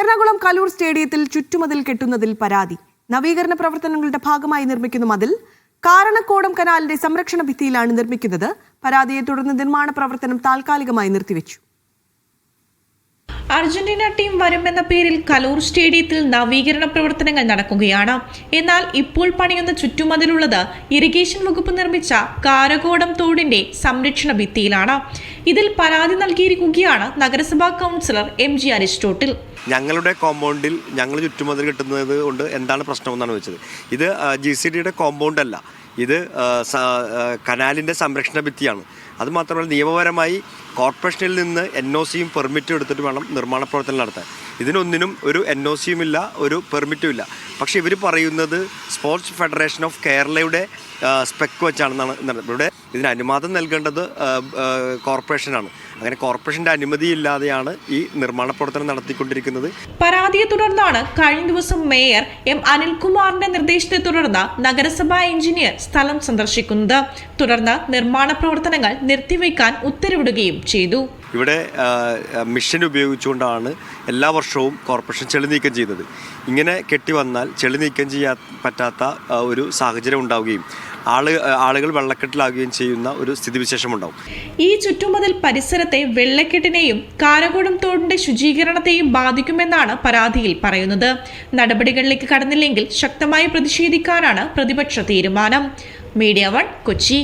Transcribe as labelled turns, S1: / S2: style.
S1: എറണാകുളം കലൂർ സ്റ്റേഡിയത്തിൽ ചുറ്റുമതിൽ കെട്ടുന്നതിൽ പരാതി നവീകരണ പ്രവർത്തനങ്ങളുടെ ഭാഗമായി നിർമ്മിക്കുന്ന മതിൽ കാരണക്കോടം കനാലിന്റെ സംരക്ഷണ ഭിത്തിയിലാണ് നിർമ്മിക്കുന്നത് പരാതിയെ തുടർന്ന് നിർമ്മാണ പ്രവർത്തനം താൽക്കാലികമായി നിർത്തിവെച്ചു അർജന്റീന ടീം വരുമെന്ന പേരിൽ കലൂർ സ്റ്റേഡിയത്തിൽ നവീകരണ പ്രവർത്തനങ്ങൾ നടക്കുകയാണ് എന്നാൽ ഇപ്പോൾ പണിയുന്ന ചുറ്റുമതിലുള്ളത് ഇറിഗേഷൻ വകുപ്പ് നിർമ്മിച്ച കാരകോടം തോടിന്റെ സംരക്ഷണ ഭിത്തിയിലാണ് ഇതിൽ പരാതി നൽകിയിരിക്കുകയാണ് നഗരസഭാ കൗൺസിലർ എം ജി അരിസ്റ്റോട്ടിൽ
S2: ഞങ്ങളുടെ കോമ്പൗണ്ടിൽ ഞങ്ങൾ ചുറ്റുമതിൽ കിട്ടുന്നത് കൊണ്ട് എന്താണ് പ്രശ്നമെന്നാണ് വെച്ചത് ഇത് ജി സി ഡിയുടെ കോമ്പൗണ്ട് അല്ല ഇത് കനാലിൻ്റെ സംരക്ഷണ ഭിത്തിയാണ് അതുമാത്രമല്ല നിയമപരമായി കോർപ്പറേഷനിൽ നിന്ന് എൻ ഒ സിയും പെർമിറ്റും എടുത്തിട്ട് വേണം നിർമ്മാണ പ്രവർത്തനം നടത്താൻ ഇതിനൊന്നിനും ഒരു എൻ ഒ സിയും ഇല്ല ഒരു പെർമിറ്റും ഇല്ല പക്ഷേ ഇവർ പറയുന്നത് സ്പോർട്സ് ഫെഡറേഷൻ ഓഫ് കേരളയുടെ സ്പെക്ക് വെച്ചാണെന്നാണ് ഇവിടെ ഇതിന് അനുവാദം നൽകേണ്ടത് കോർപ്പറേഷനാണ് അങ്ങനെ കോർപ്പറേഷന്റെ അനുമതിയില്ലാതെയാണ് ഈ നിർമ്മാണ പ്രവർത്തനം നടത്തിക്കൊണ്ടിരിക്കുന്നത്
S1: പരാതിയെ തുടർന്നാണ് കഴിഞ്ഞ ദിവസം മേയർ എം അനിൽകുമാറിന്റെ നിർദ്ദേശത്തെ തുടർന്ന് നഗരസഭാ എഞ്ചിനീയർ സ്ഥലം സന്ദർശിക്കുന്നത് തുടർന്ന് നിർമ്മാണ പ്രവർത്തനങ്ങൾ നിർത്തിവെക്കാൻ ഉത്തരവിടുകയും ചെയ്തു
S2: ഇവിടെ മിഷൻ ഉപയോഗിച്ചുകൊണ്ടാണ് എല്ലാ വർഷവും കോർപ്പറേഷൻ ചെളി നീക്കം ചെയ്തത് ഇങ്ങനെ കെട്ടി വന്നാൽ ചെളി നീക്കം ചെയ്യാൻ പറ്റാത്ത ഒരു സാഹചര്യം ഉണ്ടാവുകയും ആള് ആളുകൾ വെള്ളക്കെട്ടിലാകുകയും ചെയ്യുന്ന ഒരു സ്ഥിതിവിശേഷം ഉണ്ടാവും
S1: ഈ ചുറ്റുമതിൽ പരിസര തീരത്തെ വെള്ളക്കെട്ടിനെയും കാരകോടം തോടിന്റെ ശുചീകരണത്തെയും ബാധിക്കുമെന്നാണ് പരാതിയിൽ പറയുന്നത് നടപടികളിലേക്ക് കടന്നില്ലെങ്കിൽ ശക്തമായി പ്രതിഷേധിക്കാനാണ് പ്രതിപക്ഷ തീരുമാനം മീഡിയ വൺ കൊച്ചി